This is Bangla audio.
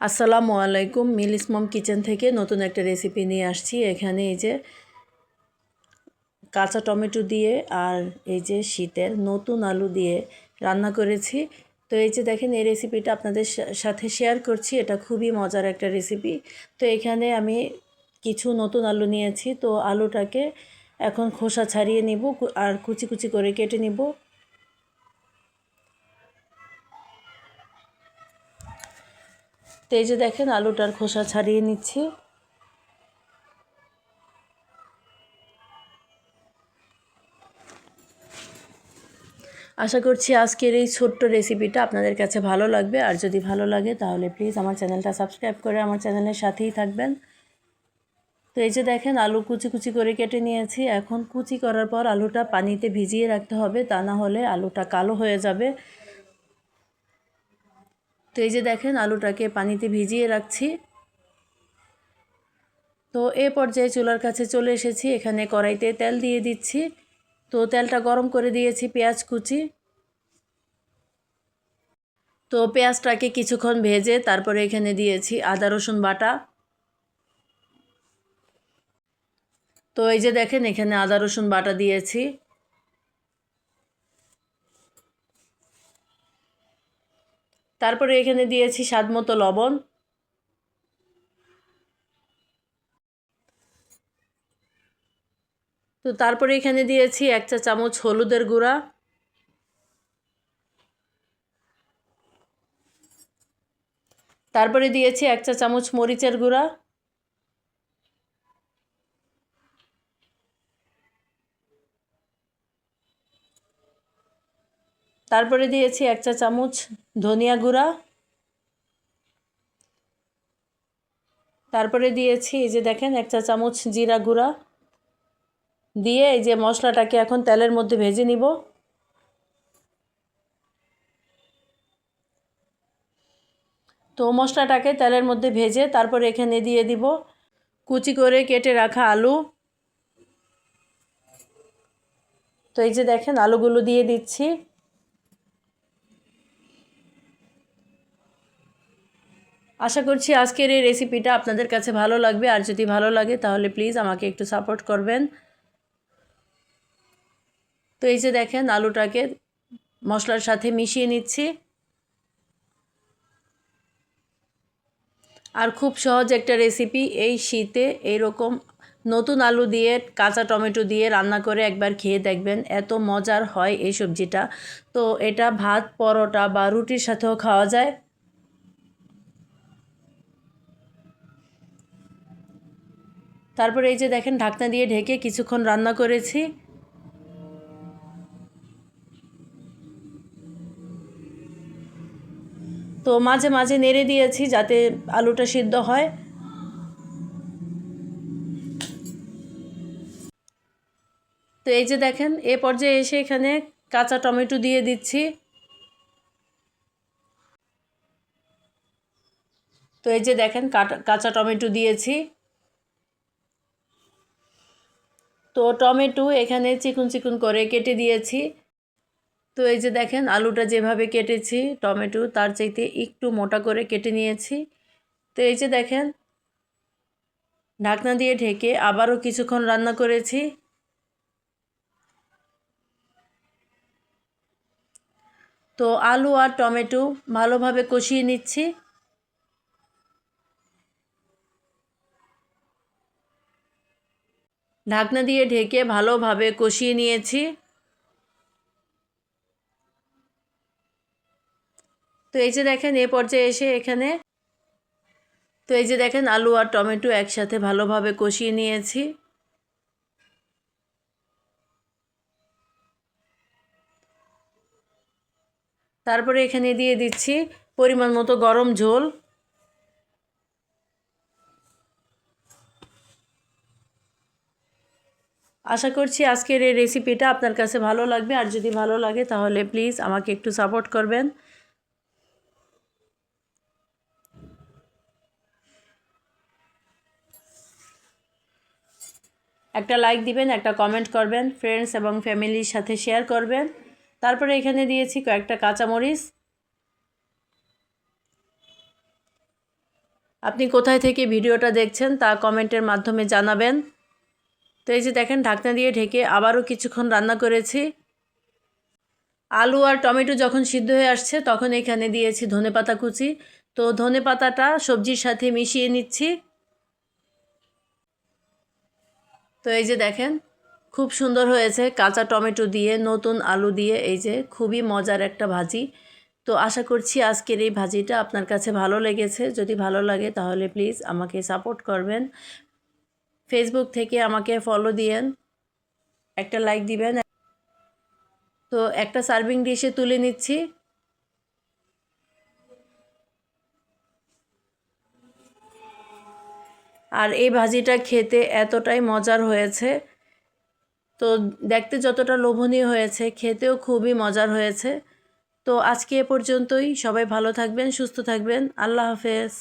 আসসালামু আলাইকুম, মিলিস মম কিচেন থেকে নতুন একটা রেসিপি নিয়ে আসছি। এখানে এই যে কাঁচা টমেটো দিয়ে আর এই যে শীতের নতুন আলু দিয়ে রান্না করেছি। তো এই যে দেখেন, এই রেসিপিটা আপনাদের সাথে শেয়ার করছি। এটা খুবই মজার একটা রেসিপি। তো এখানে আমি কিছু নতুন আলু নিয়েছি। তো আলুটাকে এখন খোসা ছাড়িয়ে নিব আর কুচি কুচি করে কেটে নিব। তো এই যে দেখেন আলুটার খোসা ছাড়িয়ে নিচ্ছি। আশা করছি আজকের এই ছোট্ট রেসিপিটা আপনাদের কাছে ভালো লাগবে। আর যদি ভালো লাগে তাহলে প্লিজ আমার চ্যানেলটা সাবস্ক্রাইব করে আমার চ্যানেলের সাথেই থাকবেন। তো এই যে দেখেন আলু কুচি কুচি করে কেটে নিয়েছি। এখন কুচি করার পর আলুটা পানিতে ভিজিয়ে রাখতে হবে। তা না হলে আলুটা কালো হয়ে যাবে। তো এই যে দেখেন আলুটাকে পানিতে ভিজিয়ে রাখছি। তো এ পর্যায়ে চুলার কাছে চলে এসেছি, এখানে কড়াইতে তেল দিয়ে দিচ্ছি। তো তেলটা গরম করে দিয়েছি পেঁয়াজ কুচি। তো পেঁয়াজটাকে কিছুক্ষণ ভেজে তারপরে এখানে দিয়েছি আদা, রসুন বাটা। তো এই যে দেখেন এখানে আদা, রসুন বাটা দিয়েছি। তারপরে এখানে দিয়েছি স্বাদ মতো লবণ। তো তারপরে এখানে দিয়েছি এক চা চামচ হলুদের গুঁড়া। তারপরে দিয়েছি এক চা চামচ মরিচের গুঁড়া। তারপরে দিয়েছি এক চা চামচ ধনিয়া গুঁড়া। তারপরে দিয়েছি এই যে দেখেন, এক চা চামচ জিরা গুঁড়া। দিয়ে এই যে মশলাটাকে এখন তেলের মধ্যে ভেজে নিব। তো মশলাটাকে তেলের মধ্যে ভেজে তারপরে এখানে দিয়ে দিব কুচি করে কেটে রাখা আলু। তো এই যে দেখেন, আলুগুলো দিয়ে দিচ্ছি। আশা করছি আজকের এই রেসিপিটা আপনাদের কাছে ভালো লাগবে। আর যদি ভালো লাগে, তাহলে প্লিজ আমাকে একটু সাপোর্ট করবেন। তো এই যে দেখেন, আলুটাকে মশলার সাথে মিশিয়ে নিচ্ছি। আর খুব সহজ একটা রেসিপি এই শীতে এইরকম নতুন আলু দিয়ে, কাঁচা টমেটো দিয়ে রান্না করে একবার খেয়ে দেখবেন, এত মজার হয় এই সবজিটা। তো এটা ভাত, পরোটা বা রুটির সাথেও খাওয়া যায়। তারপরে এই যে দেখেন ঢাকনা দিয়ে ঢেকে কিছুক্ষণ রান্না করেছি। তো মাঝে মাঝে নেড়ে দিয়েছি যাতে আলুটা সিদ্ধ হয়। তো এই যে দেখেন, এ পর্যায়ে এসে এখানে কাঁচা টমেটো দিয়ে দিচ্ছি। তো এই যে দেখেন কাঁচা টমেটো দিয়েছি। তো টমেটো এখানে চিকুন চিকুন করে কেটে দিয়েছি। তো এই যে দেখেন, আলুটা যেভাবে কেটেছি, টমেটো তার চাইতে একটু মোটা করে কেটে নিয়েছি। তো এই যে দেখেন, ঢাকনা দিয়ে ঢেকে আবারও কিছুক্ষণ রান্না করেছি। তো আলু আর টমেটো ভালোভাবে কষিয়ে নিচ্ছি। ঢাকনা দিয়ে ঢেকে ভালোভাবে কষিয়ে নিয়েছি। তো এই যে দেখেন, এ পর্যায়ে এসে এখানে তো এই যে দেখেন, আলু আর টমেটো একসাথে ভালোভাবে কষিয়ে নিয়েছি। তারপরে এখানে দিয়ে দিচ্ছি পরিমাণ মতো গরম ঝোল। আশা করছি আজকের এই রেসিপিটা আপনার কাছে ভালো লাগবে। আর যদি ভালো লাগে তাহলে প্লিজ আমাকে একটু সাপোর্ট করবেন। একটা লাইক দিবেন, একটা কমেন্ট করবেন ফ্রেন্ডস এবং ফ্যামিলির সাথে শেয়ার করবেন। তারপরে এখানে দিয়েছি কয়েকটা কাঁচামরিচ। আপনি কোথায় থেকে ভিডিওটা দেখছেন তা কমেন্টের মাধ্যমে জানাবেন। তো এই যে দেখেন, ঢাকনা দিয়ে ঢেকে আবারও কিছুক্ষণ রান্না করেছি। আলু আর টমেটো যখন সিদ্ধ হয়ে আসছে, তখন এখানে দিয়েছি ধনেপাতা কুচি। তো ধনেপাতাটা সবজির সাথে মিশিয়ে নিচ্ছি। তো এই যে দেখেন, খুব সুন্দর হয়েছে কাঁচা টমেটো দিয়ে, নতুন আলু দিয়ে, এই যে খুবই মজার একটা ভাজি। তো আশা করছি আজকের এই ভাজিটা আপনার কাছে ভালো লেগেছে। যদি ভালো লাগে তাহলে প্লিজ আমাকে সাপোর্ট করবেন। ফেসবুক থেকে আমাকে ফলো দিয়েন, একটা লাইক দিবেন। তো একটা সার্ভিং ডিশে তুলে নিচ্ছি। আর এই ভাজিটা খেতে এতটাই মজার হয়েছে। তো দেখতে যতটা লোভনীয় হয়েছে, খেতেও খুবই মজার হয়েছে। তো আজকে এ পর্যন্তই। সবাই ভালো থাকবেন, সুস্থ থাকবেন। আল্লাহ হাফেজ।